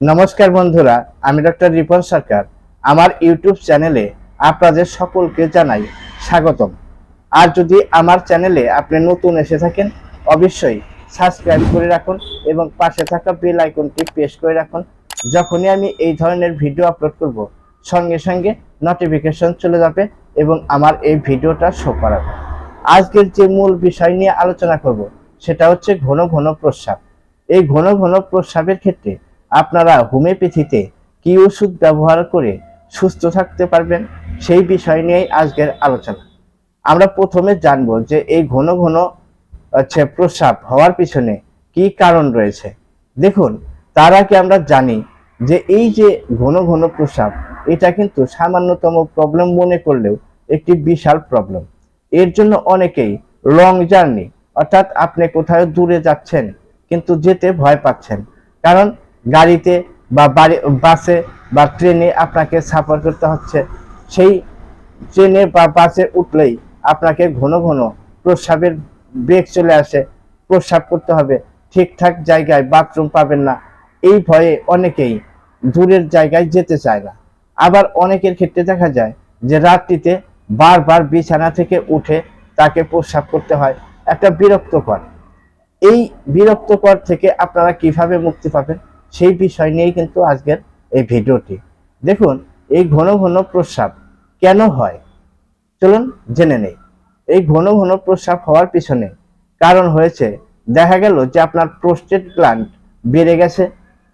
নমস্কার বন্ধুরা, আমি ডক্টর রিপন সরকার। আমার ইউটিউব চ্যানেলে আপনাদের সকলকে জানাই স্বাগতম। আর যদি আমার চ্যানেলে আপনি নতুন এসে থাকেন, অবশ্যই সাবস্ক্রাইব করে রাখুন এবং পাশে থাকা বেল আইকনটি প্রেস করে রাখুন। যখনই আমি এই ধরনের ভিডিও আপলোড করব, সঙ্গে সঙ্গে নোটিফিকেশন চলে যাবে এবং আমার এই ভিডিওটা শো করাবে। আজকের যে মূল বিষয় নিয়ে আলোচনা করব, সেটা হচ্ছে ঘন ঘন প্রস্রাব। এই ঘন ঘন প্রস্রাবের ক্ষেত্রে আপনারা হোমিওপ্যাথিতে কি ওষুধ ব্যবহার করে সুস্থ থাকতে পারবেন সেই বিষয় নিয়েই আজকের আলোচনা। আমরা প্রথমে জানব যে এই ঘন ঘন, হচ্ছে প্রস্রাব হওয়ার পিছনে কি কারণ রয়েছে। দেখুন, তার আগে আমরা জানি যে এই যে ঘন ঘন প্রস্রাব, এটা কিন্তু সামান্যতম প্রবলেম মনে করলেও একটি বিশাল প্রবলেম এর জন্য অনেকেই লং জার্নি অর্থাৎ আপনি কোথাও দূরে যাচ্ছেন, কিন্তু যেতে ভয় পাচ্ছেন। কারণ গাড়িতে বা বাড়ি বাসে বা ট্রেনে আপনাকে সাফার করতে হচ্ছে। সেই ট্রেনে বা বাসে উঠলেই আপনাকে ঘন ঘন প্রস্রাবের ব্রেক চলে আসে। প্রস্রাব করতে হবে। ঠিকঠাক জায়গায় বাথরুম পাবেন না। এই ভয়ে অনেকেই দূরের জায়গায় যেতে চায় না। আবার অনেকের ক্ষেত্রে দেখা যায় যে রাত্রিতে বারবার বিছানা থেকে উঠে তাকে প্রস্রাব করতে হয়। একটা বিরক্তকর। এই বিরক্তকর থেকে আপনারা কীভাবে মুক্তি পাবেন? সেই বিষয় নিয়েই কিন্তু আজকের এই ভিডিওটি। দেখুন, এই ঘন ঘন প্রস্রাব কেন হয়? চলুন জেনে নেই। এই ঘন ঘন প্রস্রাব হওয়ার পিছনে কারণ হয়েছে, দেখা গেল যে আপনার প্রোস্টেট গ্ল্যান্ড বেড়ে গেছে,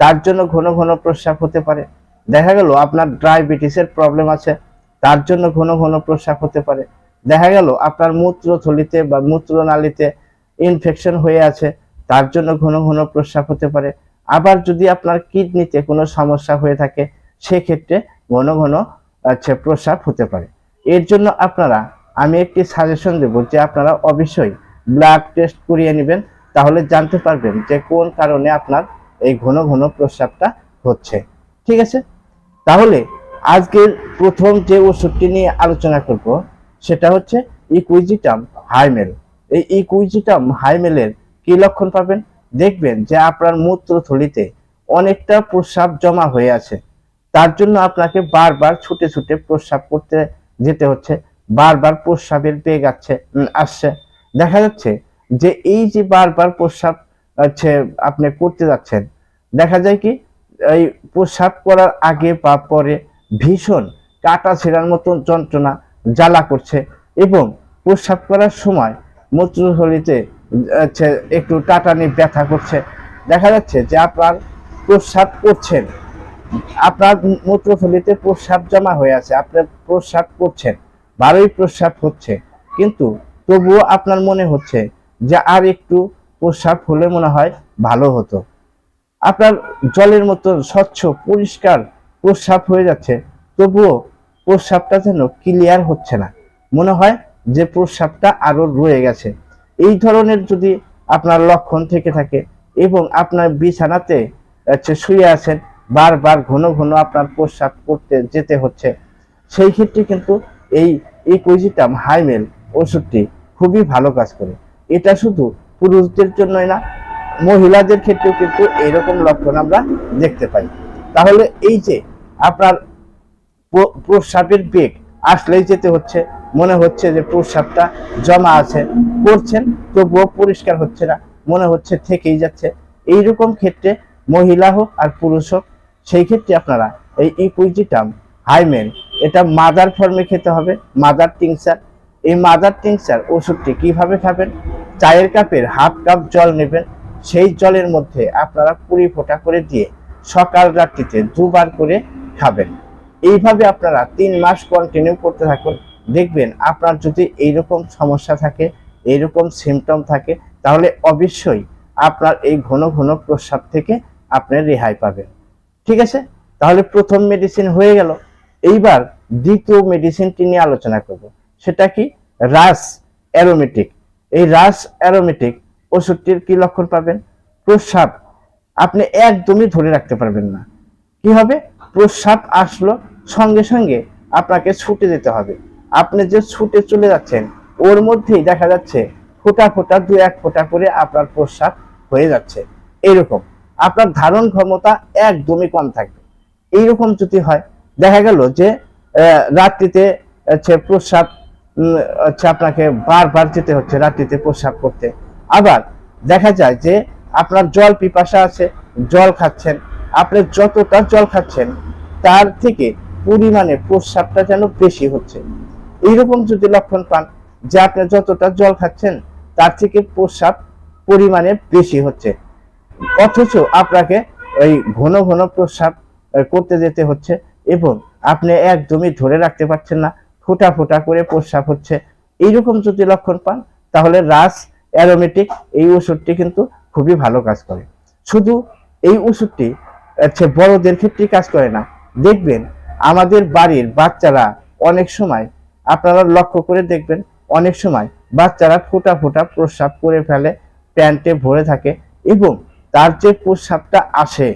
তার জন্য ঘন ঘন প্রস্রাব হতে পারে। দেখা গেল আপনার ডায়াবেটিসের প্রবলেম আছে, তার জন্য ঘন ঘন প্রস্রাব হতে পারে। দেখা গেল আপনার মূত্রথলিতে বা মূত্রনালীতে ইনফেকশন হয়ে আছে, তার জন্য ঘন ঘন প্রস্রাব হতে পারে। আবার যদি আপনার কিডনিতে কোনো সমস্যা হয়ে থাকে, সেক্ষেত্রে ঘন ঘন আচ্ছা প্রস্রাব হতে পারে। এর জন্য আপনারা, আমি একটি সাজেশন দেব যে আপনারা অবশ্যই ব্লাড টেস্ট করিয়ে নেবেন, তাহলে জানতে পারবেন যে কোন কারণে আপনার এই ঘন ঘন প্রস্রাবটা হচ্ছে। ঠিক আছে? তাহলে আজকের প্রথম যে ওষুধটি নিয়ে আলোচনা করব, সেটা হচ্ছে ইকুইজিটাম হাইমেল এই ইকুইজিটাম হাইমেলের কি লক্ষণ পাবেন? দেখবেন যে আপনার মূত্রথলিতে অনেকটা প্রস্রাব জমা হয়ে আছে। তার জন্য আপনাকে বারবার ছুটে ছুটে প্রস্রাব করতে যেতে হচ্ছে। বারবার প্রস্রাবের বেগ আছে আসছে। দেখা যাচ্ছে যে এই যে বারবার প্রস্রাব হচ্ছে আপনি করতে যাচ্ছেন, দেখা যায় কি, এই প্রস্রাব করার আগে বা পরে ভীষণ কাটা ছেঁড়ার মতন যন্ত্রণা, জ্বালা করছে এবং প্রস্রাব করার সময় মূত্রথলিতে হচ্ছে, একটু টাটানি ব্যথা করছে। দেখা যাচ্ছে যে আপনার প্রস্রাব করছেন। আপনার মূত্রথলিতে প্রস্রাব জমা হয়ে আছে আপনার প্রস্রাব করছেন, ভালোই প্রস্রাব হচ্ছে। কিন্তু তবুও আপনার মনে হচ্ছে যে আর একটু প্রস্রাব হলে মনে হয় ভালো হতো। আপনার জলের মতন স্বচ্ছ, পরিষ্কার প্রস্রাব হয়ে যাচ্ছে, তবুও প্রস্রাবটা যেন ক্লিয়ার হচ্ছে না। মনে হয় যে প্রস্রাবটা আরও রয়ে গেছে। এই ধরনের যদি আপনার লক্ষণ থেকে থাকে এবং আপনার বিছানাতে, হচ্ছে শুয়ে আছেন, বারবার ঘন ঘন আপনার প্রস্রাব করতে যেতে হচ্ছে, সেই ক্ষেত্রে কিন্তু এই ইকুইজিটাম হাইমেল ওষুধটি খুবই ভালো কাজ করে। এটা শুধু পুরুষদের জন্যই না, মহিলাদের ক্ষেত্রেও কিন্তু এইরকম লক্ষণ আমরা দেখতে পাই। তাহলে এই যে আপনার প্র- প্রস্রাবের বেগ আসলেই যেতে হচ্ছে। মনে হচ্ছে যে প্রস্রাবটা জমা আছে। করছেন, তবুও পরিষ্কার হচ্ছে না। মনে হচ্ছে থেকেই যাচ্ছে। এইরকম ক্ষেত্রে মহিলা হোক আর পুরুষ হোক, সেই ক্ষেত্রে আপনারা এই ইকুইজিটাম, হাইমেন, এটা মাদার ফর্মে খেতে হবে। মাদার টিংসার, এই মাদার টিংসার ওষুধটি কীভাবে খাবেন? চায়ের কাপের হাফ কাপ জল নেবেন। সেই জলের মধ্যে আপনারা কুড়ি ফোঁটা করে দিয়ে সকাল রাত্রিতে দুবার করে খাবেন। এইভাবে আপনারা তিন মাস কন্টিনিউ করতে থাকুন, দেখবেন আপনার যদি এইরকম সমস্যা থাকে, এইরকম সিমটম থাকে, তাহলে অবশ্যই আপনার এই ঘন ঘন প্রস্রাব থেকে আপনি রেহাই পাবেন। ঠিক আছে? তাহলে প্রথম মেডিসিন হয়ে গেল। এইবার দ্বিতীয় মেডিসিনটি নিয়ে আলোচনা করব। সেটা কি? Rhus aromatic. এই রাস অ্যারোমেটিক ওষুধটির কি লক্ষণ পাবেন? প্রস্রাব আপনি একদমই ধরে রাখতে পারবেন না। কি হবে? প্রস্রাব আসলো সঙ্গে সঙ্গে আপনাকে ছুটে যেতে হবে। আপনি যে ছুটে চলে যাচ্ছেন, ওর মধ্যেই দেখা যাচ্ছে ফোঁটা ফোঁটা, দু এক ফোঁটা করে আপনার প্রস্রাব হয়ে যাচ্ছে। এরকম আপনার ধারণ ক্ষমতা একদমই কম থাকবে। এইরকম যদি হয়, দেখা গেল যে রাত্রিতে হচ্ছে প্রস্রাব হচ্ছে আপনাকে বারবার যেতে হচ্ছে রাত্রিতে প্রস্রাব করতে। আবার দেখা যায় যে, আপনার জল পিপাসা আছে, জল খাচ্ছেন। আপনি যতটা জল খাচ্ছেন, তার থেকে পরিমাণে প্রস্রাবটা যেন বেশি হচ্ছে। এইরকম যদি লক্ষণ পান, যে আপনি যতটা জল খাচ্ছেন, তার থেকে প্রস্রাব পরিমাণে বেশি হচ্ছে। অথচ আপনাকে ওই ঘন ঘন প্রস্রাব করতে যেতে হচ্ছে এবং আপনি একদমই ধরে রাখতে পারছেন না, ফোঁটা ফোঁটা করে প্রস্রাব হচ্ছে। এইরকম যদি লক্ষণ পান, তাহলে রাস, অ্যারোমেটিক এই ওষুধটি কিন্তু খুবই ভালো কাজ করে। শুধু এই ওষুধটি, হচ্ছে বড়দের ক্ষেত্রে কাজ করে না। দেখবেন আমাদের বাড়ির বাচ্চারা অনেক সময়, আপনারা লক্ষ্য করে দেখবেন, অনেক সময় বাচ্চারা ফোঁটা ফোঁটা প্রস্রাব করে ফেলে, প্যান্টে ভরে থাকে এবং তার যে প্রস্রাবটা আসে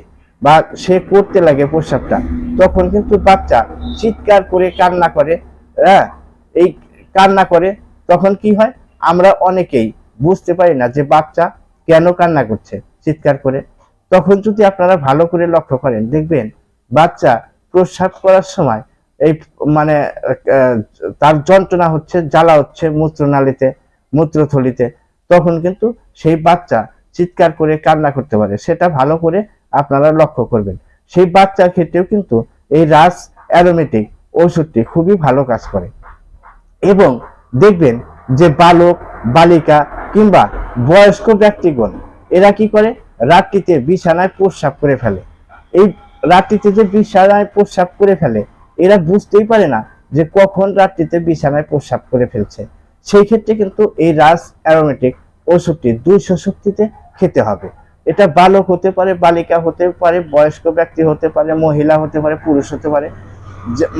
বা সে করতে লাগে প্রস্রাবটা, তখন কিন্তু বাচ্চা চিৎকার করে কান্না করে হ্যাঁ এই কান্না করে, তখন কি হয়? আমরা অনেকেই বুঝতে পারি না যে বাচ্চা কেন কান্না করছে, চিৎকার করে। তখন যদি আপনারা ভালো করে লক্ষ্য করেন, দেখবেন বাচ্চা প্রস্রাব করার সময় এই মানে তার যন্ত্রণা হচ্ছে, জ্বালা হচ্ছে মূত্রনালীতে, মূত্রথলিতে। তখন কিন্তু সেই বাচ্চা চিৎকার করে কান্না করতে পারে। সেটা ভালো করে আপনারা লক্ষ্য করবেন। সেই বাচ্চার ক্ষেত্রেও কিন্তু এই রাস অ্যারোমেটিক ওষুধটি খুবই ভালো কাজ করে। এবং দেখবেন যে বালক, বালিকা কিংবা বয়স্ক ব্যক্তিগণ, এরা কি করে? রাত্রিতে বিছানায় প্রস্রাব করে ফেলে। এই রাত্রিতে যে বিছানায় প্রস্রাব করে ফেলে, এরা বুঝতেই পারে না যে কখন রাত্রিতে বিছানায় প্রস্রাব করে ফেলছে। সেই ক্ষেত্রে কিন্তু এই রাস অ্যারোমেটিক ওষুধটি দুইশো শক্তিতে খেতে হবে। এটা বালক হতে পারে, বালিকা হতে পারে, বয়স্ক ব্যক্তি হতে পারে, মহিলা হতে পারে, পুরুষ হতে পারে।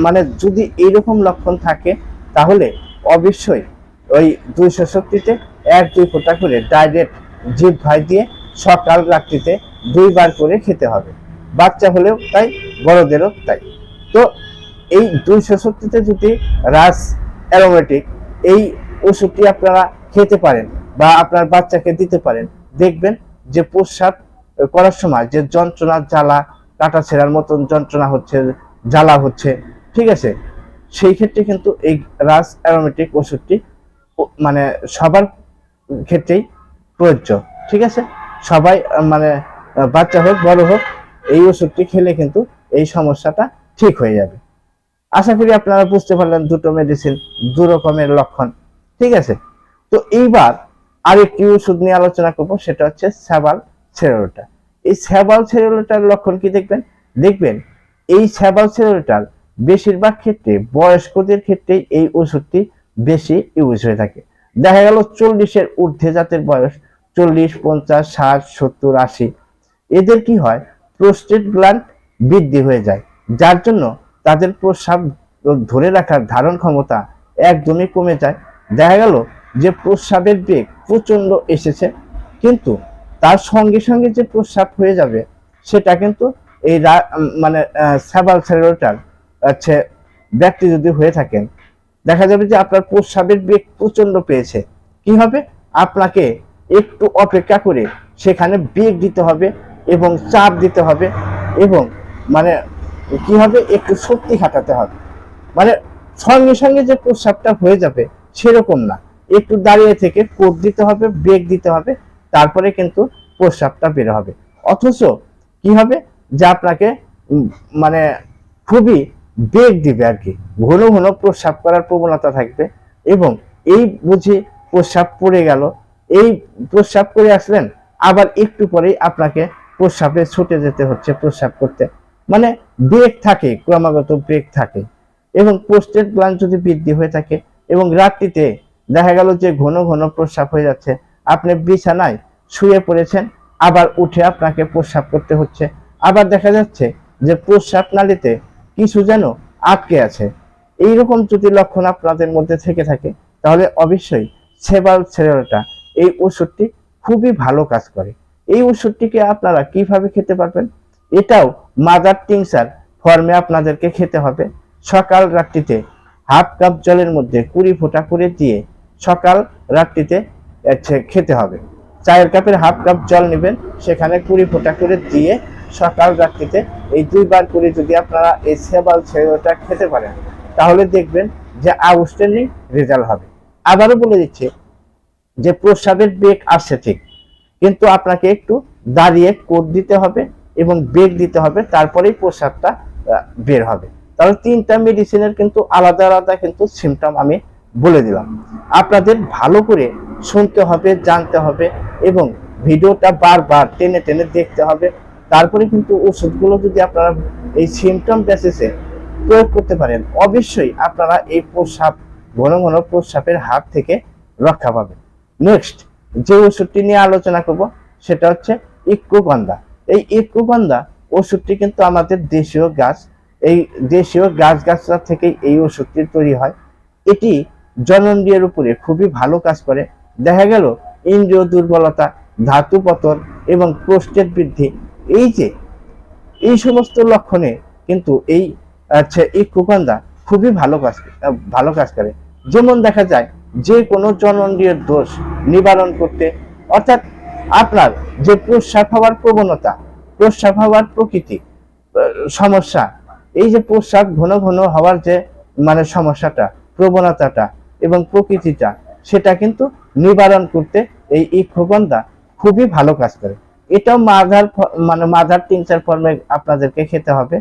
মানে যদি এইরকম লক্ষণ থাকে, তাহলে অবশ্যই ওই দুইশো শক্তিতে এক, দুই ফোঁটা করে ডাইরেক্ট জিভ ভাই দিয়ে সকাল রাত্রিতে দুইবার করে খেতে হবে। বাচ্চা হলেও তাই, বড়দেরও তাই। তো এই দুইশো শক্তিতে যদি রাস অ্যারোমেটিক এই ওষুধটি আপনারা খেতে পারেন বা আপনার বাচ্চাকে দিতে পারেন, দেখবেন যে প্রস্রাব করার সময় যে যন্ত্রণার জ্বালা, কাটা ছেঁড়ার মতন যন্ত্রণা হচ্ছে, জ্বালা হচ্ছে, ঠিক আছে? সেই ক্ষেত্রে কিন্তু এই রাস অ্যারোমেটিক ওষুধটি মানে সবার ক্ষেত্রেই প্রযোজ্য, ঠিক আছে? সবাই মানে বাচ্চা হোক, বড় হোক এই ওষুধটি খেলে কিন্তু এই সমস্যাটা ঠিক হয়ে যাবে। আশা করি আপনারা বুঝতে পারলেন দুটো মেডিসিন দু রকমের লক্ষণ। ঠিক আছে? তো এইবার আরেকটি ওষুধ নিয়ে আলোচনা করব, সেটা হচ্ছে স্যাবাল সেরোটা এই স্যাবাল সেরোটার লক্ষণ কি দেখবেন? দেখবেন এই স্যাবাল সেরোটার বেশিরভাগ ক্ষেত্রে বয়স্কদের ক্ষেত্রেই এই ওষুধটি বেশি ইউজ হয়ে থাকে। দেখা গেল চল্লিশের ঊর্ধ্বে জাতের বয়স চল্লিশ, পঞ্চাশ, ষাট, সত্তর, আশি। এদের কি হয়? প্রোস্টেট গ্ল্যান্ড বৃদ্ধি হয়ে যায়, যার জন্য তাদের প্রস্রাব ধরে রাখার ধারণ ক্ষমতা একদমই কমে যায়। দেখা গেল যে প্রস্রাবের বেগ প্রচণ্ড এসেছে, কিন্তু তার সঙ্গে সঙ্গে যে প্রস্রাব হয়ে যাবে, সেটা কিন্তু এই মানে স্যাবাল সেরোটার হচ্ছে ব্যক্তি যদি হয়ে থাকেন, দেখা যাবে যে আপনার প্রস্রাবের বেগ প্রচণ্ড পেয়েছে। কি হবে? আপনাকে একটু অপেক্ষা করে সেখানে বেগ দিতে হবে এবং চাপ দিতে হবে এবং মানে কি হবে? একটু শক্তি খাটাতে হবে। মানে সঙ্গে সঙ্গে যে প্রস্রাবটা হয়ে যাবে সেরকম না। একটু দাঁড়িয়ে থেকে কোপ দিতে হবে ব্রেক দিতে হবে, তারপরে কিন্তু প্রস্রাবটা বের হবে। অথচ কি হবে? যে আপনাকে মানে খুবই বেগ দিবে আর কি। ঘন ঘন প্রস্রাব করার প্রবণতা থাকবে এবং এই বুঝে প্রস্রাব পড়ে গেল। এই প্রস্রাব করে আসলেন, আবার একটু পরেই আপনাকে প্রস্রাবে ছুটে যেতে হচ্ছে, প্রস্রাব করতে। মানে ব্রেক থাকে, ক্রমাগত ব্রেক থাকে। এবং পোস্টেড গ্ল্যান্ড যদি বৃদ্ধি হয়ে থাকে এবং রাত্রিতে দেখা গেল যে ঘন ঘন প্রস্রাব হয়ে যাচ্ছে, আপনি বিছানায় শুয়ে পড়েছেন, আবার উঠে আপনাকে প্রস্রাব করতে হচ্ছে। আবার দেখা যাচ্ছে যে প্রস্রাব নালীতে কিছু যেন আটকে আছে। এইরকম যদি লক্ষণ আপনাদের মধ্যে থেকে থাকে, তাহলে অবশ্যই সেবাল সেরোটা এই ওষুধটি খুবই ভালো কাজ করে। এই ওষুধটিকে আপনারা কীভাবে খেতে পারবেন? এটাও মাদার টিংসার ফর্মে আপনাদেরকে খেতে হবে। সকাল রাত্রিতে হাফ কাপ জলের মধ্যে কুড়ি ফোঁটা করে দিয়ে সকাল রাত্রিতে খেতে হবে। চায়ের কাপের হাফ কাপ জল নেবেন, সেখানে কুড়ি ফোঁটা করে দিয়ে সকাল রাত্রিতে এই দুইবার করে যদি আপনারা এই সেবাল ছেড়েটা খেতে পারেন, তাহলে দেখবেন যে আউটস্ট্যান্ডিং রেজাল্ট হবে। আবারও বলে দিচ্ছে যে প্রস্রাবের বেগ আসছে ঠিক। কিন্তু আপনাকে একটু দাঁড়িয়ে কোট দিতে হবে এবং বেগ দিতে হবে তারপরেই প্রস্রাবটা আহ, বের হবে। তাহলে তিনটা মেডিসিনের কিন্তু আলাদা আলাদা কিন্তু সিমটম আমি বলে দিলাম। আপনাদের ভালো করে শুনতে হবে জানতে হবে এবং ভিডিওটা বারবার টেনে টেনে দেখতে হবে। তারপরে কিন্তু ওষুধগুলো যদি আপনারা এই সিমটম বেসিসে প্রয়োগ করতে পারেন অবশ্যই আপনারা এই প্রস্রাব ঘন ঘন প্রস্রাবের হাত থেকে রক্ষা পাবেন। নেক্সট যে ওষুধটি নিয়ে আলোচনা করব, সেটা হচ্ছে ইক্কুগন্ধা এই ইক্কুগন্ধা ওষুধটি কিন্তু আমাদের দেশীয় গাছ এই দেশীয় গাছ গাছরা থেকেই এই ওষুধটি তৈরি হয়। এটি জনন্ডিয়ের উপরে খুবই ভালো কাজ করে। দেখা গেল ইন্দ্রিয় দুর্বলতা, ধাতু পতন এবং প্রোস্টেট বৃদ্ধি। এই যে, এই সমস্ত লক্ষণে কিন্তু এই আচ্ছা এই কুকান্দা খুবই ভালো কাজ ভালো কাজ করে। যেমন দেখা যায় যে কোনো জনন্ডীয় দোষ নিবারণ করতে, অর্থাৎ আপনার যে প্রস্রাব হওয়ার প্রবণতা প্রস্রাব হওয়ার প্রকৃতি সমস্যা, এই যে প্রস্রাব ঘন ঘন হওয়ার যে মানে সমস্যাটা, প্রবণতাটা এবং প্রকৃতিটা, সেটা কিন্তু নিবারণ করতে এই ইক্ষুগন্ধা খুবই ভালো কাজ করে। এটাও মাদার মানে মাদার টিংচার ফর্মে আপনাদেরকে খেতে হবে।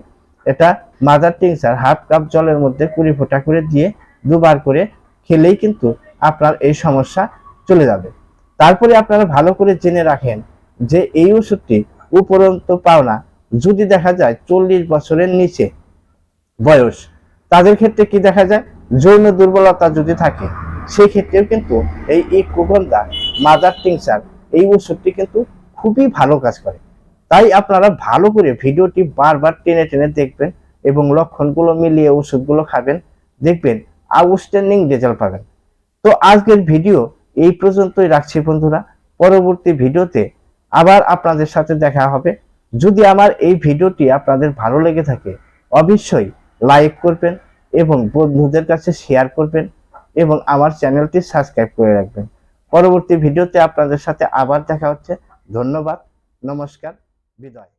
এটা মাদার টিংচার হাফ কাপ জলের মধ্যে কুড়ি ফোঁটা করে দিয়ে দুবার করে খেলেই কিন্তু আপনার এই সমস্যা চলে যাবে। তারপরে আপনারা ভালো করে জেনে রাখেন যে এই ওষুধটি উপরন্ত পাওনা, যদি দেখা যায় চল্লিশ বছরের নিচে বয়স, তাদের ক্ষেত্রে কি দেখা যায়? যৌন দুর্বলতা যদি থাকে সেই ক্ষেত্রেও কিন্তু এই ইকুগন্ধা মাদার টিংচার এই ওষুধটি কিন্তু খুবই ভালো কাজ করে। তাই আপনারা ভালো করে ভিডিওটি বারবার টেনে টেনে দেখবেন এবং লক্ষণগুলো মিলিয়ে ওষুধগুলো খাবেন। দেখবেন আউটস্ট্যান্ডিং রেজাল্ট পাবেন। তো আজকের ভিডিও এই পর্যন্তই রাখছি বন্ধুরা। পরবর্তী ভিডিওতে আবার আপনাদের সাথে দেখা হবে। যদি আমার এই ভিডিওটি আপনাদের ভালো লেগে থাকে, অবশ্যই লাইক করবেন এবং বন্ধুদের কাছে শেয়ার করবেন এবং আমার চ্যানেলটি সাবস্ক্রাইব করে রাখবেন। পরবর্তী ভিডিওতে আপনাদের সাথে আবার দেখা হচ্ছে। ধন্যবাদ, নমস্কার, বিদায়।